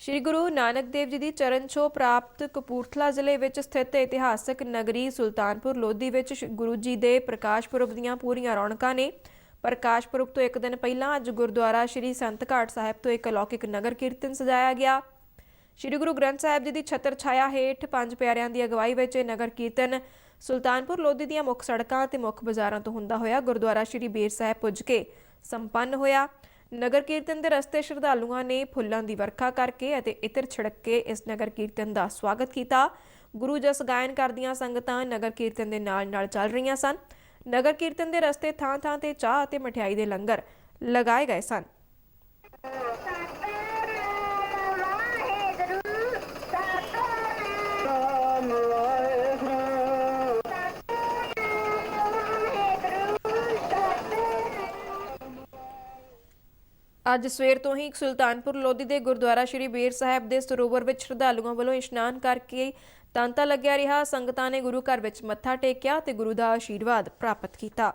ਸ਼੍ਰੀ ਗੁਰੂ ਨਾਨਕ ਦੇਵ ਜੀ ਦੀ ਚਰਨ ਛੋਹ ਪ੍ਰਾਪਤ ਕਪੂਰਥਲਾ ਜ਼ਿਲ੍ਹੇ ਵਿੱਚ ਸਥਿਤ ਇਤਿਹਾਸਕ ਨਗਰੀ ਸੁਲਤਾਨਪੁਰ ਲੋਧੀ ਵਿੱਚ ਸ਼੍ਰੀ ਗੁਰੂ ਜੀ ਦੇ ਪ੍ਰਕਾਸ਼ ਪੁਰਬ ਦੀਆਂ ਪੂਰੀਆਂ ਰੌਣਕਾਂ ਨੇ। ਪ੍ਰਕਾਸ਼ ਪੁਰਬ ਤੋਂ ਇੱਕ ਦਿਨ ਪਹਿਲਾਂ ਅੱਜ ਗੁਰਦੁਆਰਾ ਸ਼੍ਰੀ ਸੰਤ ਘਾਟ ਸਾਹਿਬ ਤੋਂ ਇੱਕ ਅਲੌਕਿਕ ਨਗਰ ਕੀਰਤਨ ਸਜਾਇਆ ਗਿਆ। ਸ਼੍ਰੀ ਗੁਰੂ ਗ੍ਰੰਥ ਸਾਹਿਬ ਜੀ ਦੀ ਛਤਰ ਛਾਇਆ ਹੇਠ ਪੰਜ ਪਿਆਰਿਆਂ ਦੀ ਅਗਵਾਈ ਵਿੱਚ ਇਹ ਨਗਰ ਕੀਰਤਨ ਸੁਲਤਾਨਪੁਰ ਲੋਧੀ ਦੀਆਂ ਮੁੱਖ ਸੜਕਾਂ ਤੇ ਮੁੱਖ ਬਾਜ਼ਾਰਾਂ ਤੋਂ ਹੁੰਦਾ ਹੋਇਆ ਗੁਰਦੁਆਰਾ ਸ਼੍ਰੀ ਬੇਰ ਸਾਹਿਬ ਪੁੱਜ ਕੇ ਸੰਪੰਨ ਹੋਇਆ। ਨਗਰ ਕੀਰਤਨ ਦੇ ਰਸਤੇ ਸ਼ਰਧਾਲੂਆਂ ਨੇ ਫੁੱਲਾਂ ਦੀ ਵਰਖਾ ਕਰਕੇ ਅਤੇ ਇਤਰ ਛਿੜਕ ਕੇ ਇਸ ਨਗਰ ਕੀਰਤਨ ਦਾ ਸਵਾਗਤ ਕੀਤਾ। ਗੁਰੂ ਜਸ ਗਾਇਨ ਕਰਦੀਆਂ ਸੰਗਤਾਂ ਨਗਰ ਕੀਰਤਨ ਦੇ ਨਾਲ-ਨਾਲ ਚੱਲ ਰਹੀਆਂ ਸਨ। ਨਗਰ ਕੀਰਤਨ ਦੇ ਰਸਤੇ ਥਾਂ-ਥਾਂ ਤੇ ਚਾਹ ਅਤੇ ਮਠਿਆਈ ਦੇ ਲੰਗਰ ਲਗਾਏ ਗਏ ਸਨ। ਅੱਜ ਸਵੇਰ ਤੋਂ ਹੀ ਸੁਲਤਾਨਪੁਰ ਲੋਧੀ ਦੇ ਗੁਰਦੁਆਰਾ ਸ਼੍ਰੀ ਬੇਰ ਸਾਹਿਬ ਦੇ ਸਰੋਵਰ ਵਿੱਚ ਸ਼ਰਧਾਲੂਆਂ ਵੱਲੋਂ ਇਸ਼ਨਾਨ ਕਰਕੇ ਤਾਂਤਾ ਲੱਗਿਆ ਰਿਹਾ। ਸੰਗਤਾਂ ਨੇ ਗੁਰੂ ਘਰ ਵਿੱਚ ਮੱਥਾ ਟੇਕਿਆ ਤੇ ਗੁਰੂ ਦਾ ਆਸ਼ੀਰਵਾਦ ਪ੍ਰਾਪਤ ਕੀਤਾ।